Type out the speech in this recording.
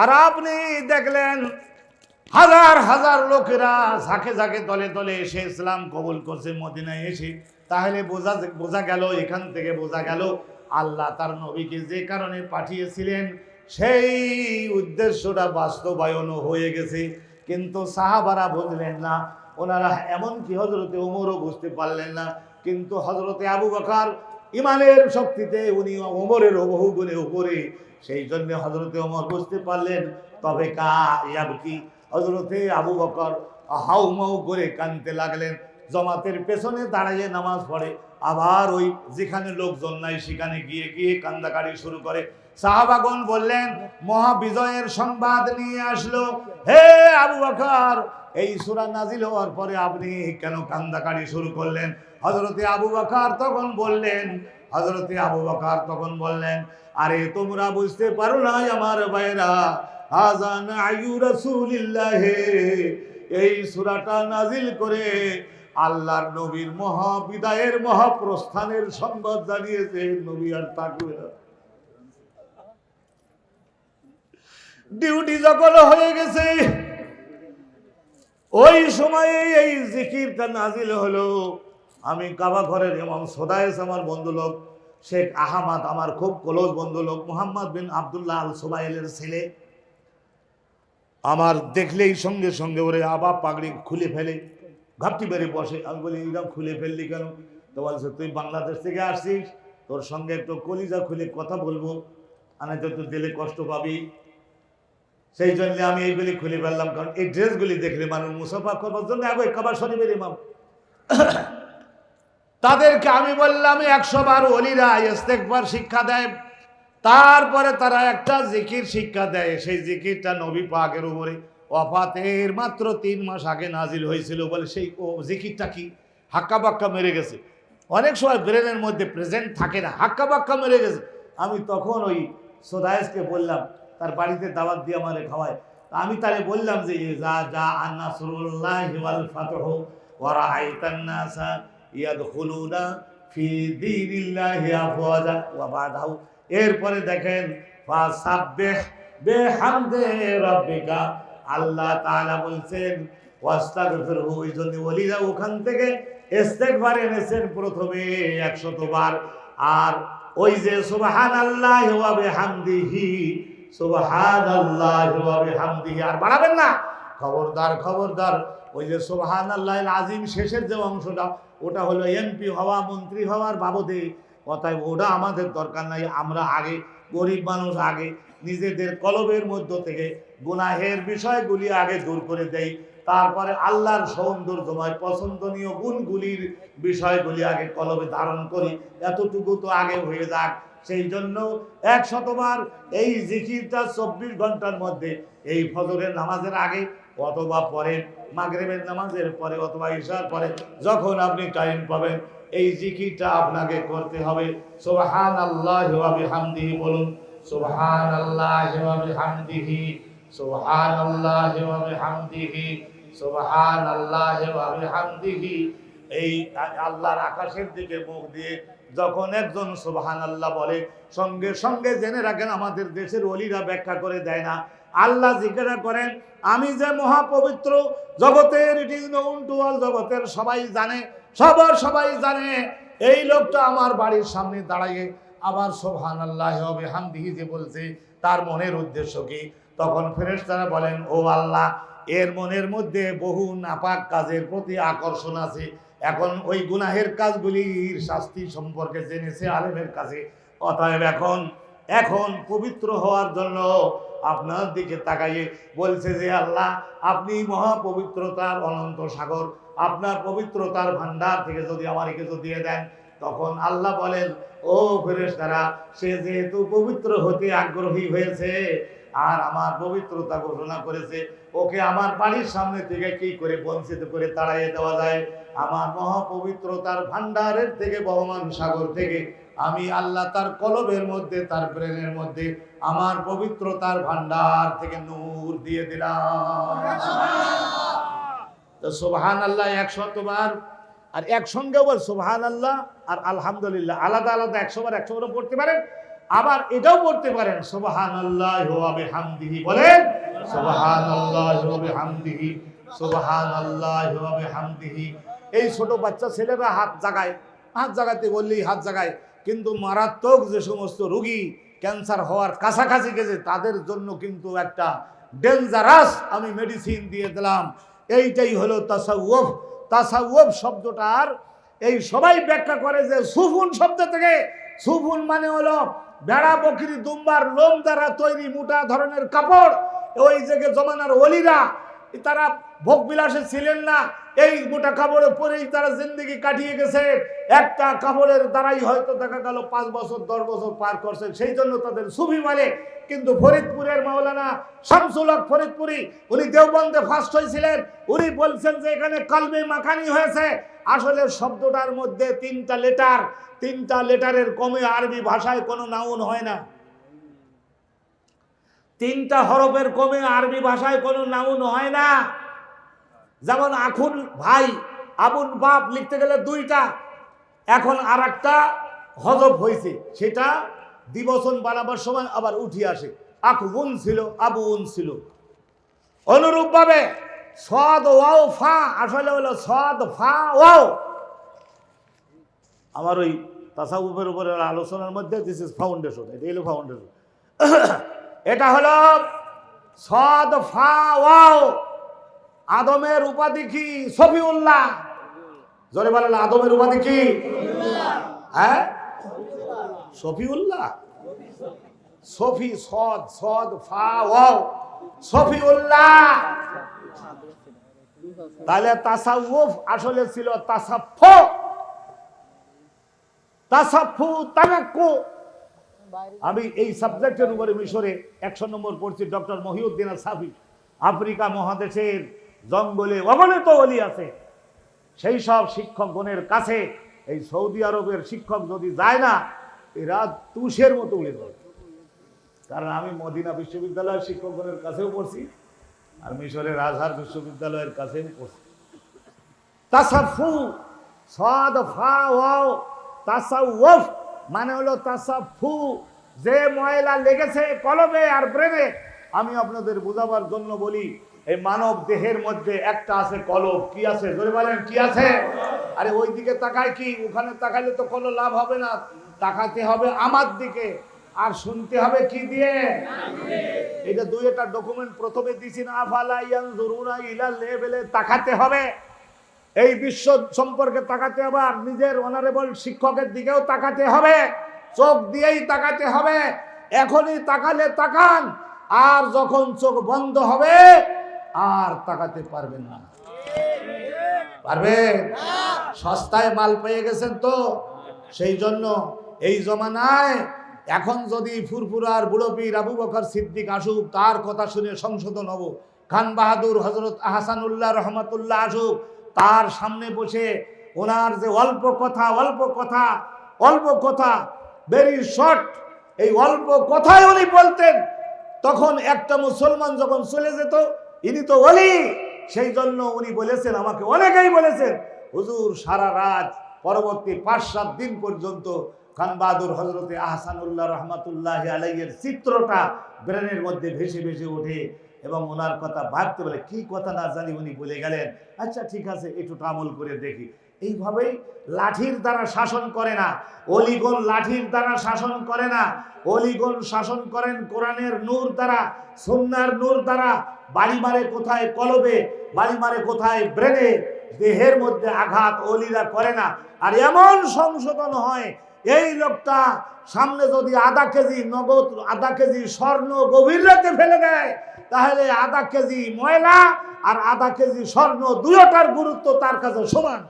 আর আপনি দেখলেন হাজার হাজার লোকেরা ঝাঁকে ঝাঁকে দলে দলে এসে ইসলাম কবুল করছে, মদিনায় এসে। তাহলে বোঝা বোঝা গেল, এখান থেকে বোঝা গেল, আল্লাহ তার নবীকে যে কারণে পাঠিয়েছিলেন, সেই উদ্দেশ্যটা বাস্তবায়নও হয়ে গেছে। কিন্তু সাহাবারা বুঝলেন না, ওনারা এমনকি হজরতে ওমরও বুঝতে পারলেন না। কিন্তু হজরতে আবু বকার ইমানের শক্তিতে উনি ওমরের বহু গুণে উপরে সেই জন্য হজরতে অমর বুঝতে পারলেন, তবে কা ইয়াবকি হজরতে আবু বকর হাউ মাউ করে কানতে লাগলেন, জমাতের পেছনে দাঁড়িয়ে নামাজ পড়ে। আবার ওই যেখানে লোকজন নাই, সেখানে গিয়ে গিয়ে কান্দাকারি শুরু করে। সাহাবাগন বললেন, মহাবিজয়ের সংবাদ নিয়ে আসলো। হে আবু বকর, এই সুরা নাজিল হওয়ার পরে আপনি কেন কান্দাকারি শুরু করলেন? হজরতে আবু বকর তখন বললেন হজরতে আবু বকর তখন বললেন, আরে, তোমরা বুঝতে পারো না আমার ভাইরা আজান আয়ু রাসূলিল্লাহ। এই সূরাটা নাজিল করে আল্লাহর নবীর মহাবিদায়ের মহাপ্রস্থানের সংবাদ জানিয়েছে নবী আর থাকবে ডিউটি যখন হয়ে গেছে, ওই সময়ে এই জিকিরটা নাজিল হলো। আমি কাবা ঘরের এমন সোদায়েস আমার বন্ধু লোক শেখ আহমাদ আমার খুব ক্লোজ বন্ধু লোক মোহাম্মদ বিন আবদুল্লাহ আল সোবাইলের ছেলে। আমার দেখলেই সঙ্গে সঙ্গে ওরে আবার পাগড়ি খুলে ফেলে, ঘাপটি বেড়ে বসে। আমি বলি এরকম খুলে ফেললি কেন? তো বলছে, তুই বাংলাদেশ থেকে আসছিস, তোর সঙ্গে একটু কলিজা খুলে কথা বলব, আনে তো তুই দিলে কষ্ট পাবি। সেই জন্য আমি এইগুলি খুলে ফেললাম, কারণ এই ড্রেসগুলি দেখলে মানুষ মুসাফা করবার জন্য আগে কাবার শরীফের ইমাম। তাদেরকে আমি বললাম একশো বার অলিরা ইস্তেকবার শিক্ষা দেয়। তারপরে তারা একটা জিকির শিক্ষা দেয়। সেই জিকিরটা নবী পাকের উপরে অফাতের মাত্র তিন মাস আগে নাজিল হয়েছিল বলে সেই ও জিকিরটা কি? হাক্কা বাক্কা মেরে গেছে। অনেক সময় ব্রেনের মধ্যে প্রেজেন্ট থাকে না, হাক্কা বাক্কা মেরে গেছে। আমি তখন ওই সোদায়েসকে বললাম, তার বাড়িতে দাওয়াত দিয়ে আমারে খাওয়ায়। আমি তারে বললাম যে যা যা আন্না সুরুল্লাহ ওয়াল ফাতহ ওয়া রাআইতান নাসা ইয়াদখুলুনা ফি দীনিল্লাহি আফওয়াজা। ওয়া বাদাহু। এরপরে দেখেন, ফাসাব্বিহ বিহামদি রাব্বিকা। আল্লাহ তাআলা বলছেন, ওয়াস্তাগফিরহু ওই জন্য ওলিরা ওখান থেকে। ইস্তেগফার এনেছেন প্রথমে 100 বার। আর ওই যে সুবহানাল্লাহ ওয়া বিহামদিহি, সুবহানাল্লাহ ওয়া বিহামদিহি, আর বাড়াবেন না। খবরদার খবরদার। ওই যে সুবহানাল্লাহ আজিম শেষের যে অংশটা, ওটা হলো এমপি হওয়া, মন্ত্রী হওয়ার বাবদে। অতএব ওটা আমাদের দরকার নাই, আমরা আগে, গরিব মানুষ আগে, নিজেদের কলবের মধ্য থেকে গুনাহের বিষয়গুলি আগে দূর করে দেই। তারপরে আল্লাহর সৌন্দর্যময়, পছন্দনীয় গুণগুলির বিষয়গুলি আগে কলবে ধারণ করি। এতটুকু তো আগে হয়ে যাক। সেই জন্য এক শতবার এই জিকিরটা চব্বিশ ঘণ্টার মধ্যে, এই ফজরের নামাজের আগে অথবা পরে মাগরেবের নামাজের পরে অথবা ঈশার পরে যখন আপনি টাইম পাবেন, এই জিকিরটা আপনাকে করতে হবে। সুবহান আল্লাহ বিহামদিহি বলুন। সুবহান আল্লাহ বিহামদিহি। সুবহান আল্লাহ বিহামদিহি। সুবহান আল্লাহ বিহামদিহি। এই আল্লাহর আকাশের দিকে মুখ দিয়ে যখন একজন সুবহান আল্লাহ বলে, সঙ্গে সঙ্গে জেনে রাখেন আমাদের দেশের অলিরা ব্যাখ্যা করে দেয় না। আল্লাহ জিজ্ঞাসা করেন। আমি যে মহাপবিত্র জগতের it is known to all জগতের সবাই জানে, সবার সবাই জানে, এই লোকটা আমার বাড়ির সামনে দাঁড়াইয়ে আবার সোহান আল্লাহ হবে হামদিহি যে বলছে, তার মনের উদ্দেশ্য কি? তখন ফেরেশতারা বলেন, ও আল্লাহ, এর মনের মধ্যে বহু নাপাক কাজের প্রতি আকর্ষণ আছে। এখন ওই গুনাহের কাজগুলির শাস্তি সম্পর্কে জেনেছে আলেমের কাছে। অতএব এখন এখন পবিত্র হওয়ার জন্য আপনার দিকে তাকাইয়ে বলছে যে আল্লাহ, আপনি মহাপবিত্রতার অনন্ত সাগর, আপনার পবিত্রতার ভান্ডার থেকে যদি আমার কিছু দিয়ে দেন, তখন আল্লাহ বলেন, ও ফেরেশতারা, সে যেহেতু পবিত্র হতে আগ্রহী হয়েছে আর আমার পবিত্রতা ঘোষণা করেছে, ওকে আমার বাড়ির সামনে থেকে কি করে বঞ্চিত করে তাড়াইয়ে দেওয়া যায়? আমার মহাপবিত্রতার ভান্ডারের থেকে, বহমান সাগর থেকে আমি আল্লাহ তার কলবের মধ্যে, তার ব্রেনের মধ্যে আমার পবিত্রতার ভান্ডার থেকে নূর দিয়ে দিলাম। তো সোহান আল্লাহ একশতবার আর একসঙ্গে বল সোহান আল্লাহ আর আলহামদুলিল্লাহ। আলাদা আলাদা একশো বার একশো বার পড়তে পারেন, আবার এটাও পড়তে পারেন সোবাহান আল্লাহ হামদিহি বলেন সোবাহান আল্লাহ হামদিহি সোবাহান আল্লাহ হামদিহি এই ছোট বাচ্চা ছেলেরা হাত জাগায়, হাত জাগাতে বললেই হাত জাগায় কিন্তু মারাত্মক যে সমস্ত রোগী ক্যান্সার হওয়ার কাছাকাছি গেছে, তাদের জন্য কিন্তু একটা ডেঞ্জারাস আমি মেডিসিন দিয়ে দিলাম। এইটাই হলো তাসাউফ। তাসাউফ শব্দটার এই সবাই ব্যাখ্যা করে যে সুফুন শব্দ থেকে, সুফুন মানে হলো ভেড়া, বকরি, দুম্বার, লোম দ্বারা তৈরি মোটা ধরনের কাপড়। ওই জায়গায় জমানার অলিরা তারা ভোগ বিলাসে ছিলেন না। এই গোটা কাপড়ে পরেই তারা জিন্দগি কাটিয়ে গেছে। একটা কাপড়ের দ্বারাই হয়তো দেখা গেল পাঁচ বছর, দশ বছর পার করছে। সেই জন্য তাদের সুফি মানে কিন্তু ফরিদপুরের মাওলানা শামসুল হক ফরিদপুরি, উনি দেওবন্দে ফার্স্ট হয়েছিলেন। উনি বলছেন যে এখানে কালবে মাখানি হয়েছে। আসলে শব্দটার মধ্যে তিনটা লেটার, তিনটা লেটারের কমে আরবি ভাষায় কোনো নাউন হয় না। তিনটা হরফের কমে আরবি ভাষায় কোনো নাউন হয় না। যেমন আখুন ভাই, আবুন বাপ লিখতে গেলে দুইটা, এখন আর একটা হজব হয়েছে সেটা দিবসন বানাবার সময় আবার উঠি আসে। আকুন ছিল, আবুন ছিল। অনুরূপভাবে সদ, ওয়াও, ফা, আসলে হলো সদ, ফা, ওয়াও। আমার ওই তাসাউফের উপরে আলোচনার মধ্যে দিস ইজ ফাউন্ডেশন এটা হলো ফাউন্ডেশন এটা হলো সদ ফা ওয়াও, আদমের উপাধি কি? সফিউল্লাহ জোরে বলেন, আদমের উপাধি কি? হ্যাঁ? সফিউল্লাহ সফি সদ সদ, ফা, ওয়াও। সফিউল্লাহ তাহলে তাসাউফ আসলে ছিল তাসাফ তাসাফু তানাক্কু আমি এই সাবজেক্টের উপরে মিশরে একশো নম্বর পড়ছি, ডক্টর মহিউদ্দিন সাফি আফ্রিকা মহাদেশের জঙ্গলে অগণিত অলি আছে। সেই সব শিক্ষকগণের কাছে এই সৌদি আরবের শিক্ষক যদি যায় না এরা তুষের মতো উড়ে যায় কারণ আমি মদিনা বিশ্ববিদ্যালয়ের শিক্ষকগণের কাছেও পড়ছি আর মিশরের আজহার বিশ্ববিদ্যালয়ের কাছেও পড়ছি। তাসাফু, সাদ, ফা, ওয়াও, তাসাউফ মানে হলো তাসাফু যে ময়লা লেগেছে কলবে আর ব্রেনে, আমি আপনাদের বোঝাবার জন্য বলি, এই মানব দেহের মধ্যে একটা আছে কলব কি আছে? ধরে বলেন, কি আছে? আরে ওই দিকে তাকায় কি? ওখানে তাকাইলে তো কোনো লাভ হবে না। তাকাতে হবে আমার দিকে। আর শুনতে হবে কি দিয়ে? এটা দুই একটা ডকুমেন্ট প্রথমে দিছি না, আফালা ইয়ান জরুরা ইলা লেভেলে তাকাতে হবে। এই বিশ্ব সম্পর্কে তাকাতে হবে আর নিজের অনারেবল শিক্ষকের দিকেও তাকাতে হবে। চোখ দিয়েই তাকাতে হবে। এখনই তাকালে তাকান। আর যখন চোখ বন্ধ হবে, আর তাকাতে পারবেন না। পারবেন? সস্তায় মাল পেয়ে গেছেন তো। সেই জন্য এই জমানায় এখন যদি ফুরফুরার বুড়ো পীর আবু বকর সিদ্দিক আসুক, তার কথা শুনে সংশোধন হব। খান বাহাদুর হজরত আহসানুল্লাহ রহমতুল্লাহ আসুক তার সামনে বসে ওনার যে অল্প কথা অল্প কথা অল্প কথা ভেরি শর্ট এই অল্প কথাই উনি বলতেন। তখন একটা মুসলমান যখন চলে যেত, ইনি তো অলি সেই জন্য উনি বলেছেন, আমাকে অনেকেই বলেছেন, হুজুর, সারা রাত পরবর্তী পাঁচ সাত দিন পর্যন্ত খান বাহাদুর হজরতে আহসানুল্লাহ রহমতুল্লাহ আলাইয়ের চিত্রটা ব্রেনের মধ্যে ভেসে ভেসে ওঠে। এবং ওনার কথা ভাবতে বলে, কি কথা না জানি? উনি বলে গেলেন আচ্ছা ঠিক আছে, একটু আমল করে দেখি। এইভাবেই লাঠির দ্বারা শাসন করে না। অলিগণ লাঠির দ্বারা শাসন করে না। অলিগণ শাসন করেন কোরআনের নূর দ্বারা সন্ন্যার নূর দ্বারা। বাড়ি মারে কোথায় কলবে, বাড়ি মারে কোথায় ব্রেনে? দেহের মধ্যে আঘাত অলিরা করে না। আর এমন সংশোধন হয়, এই লোকটা সামনে যদি আধা কেজি নগদ, আধা কেজি স্বর্ণ গভীর রাতে ফেলে দেয় তাহলে আধা কেজি ময়লা আর আধা কেজি স্বর্ণ দুয়োটার গুরুত্ব তার কাছে সমান।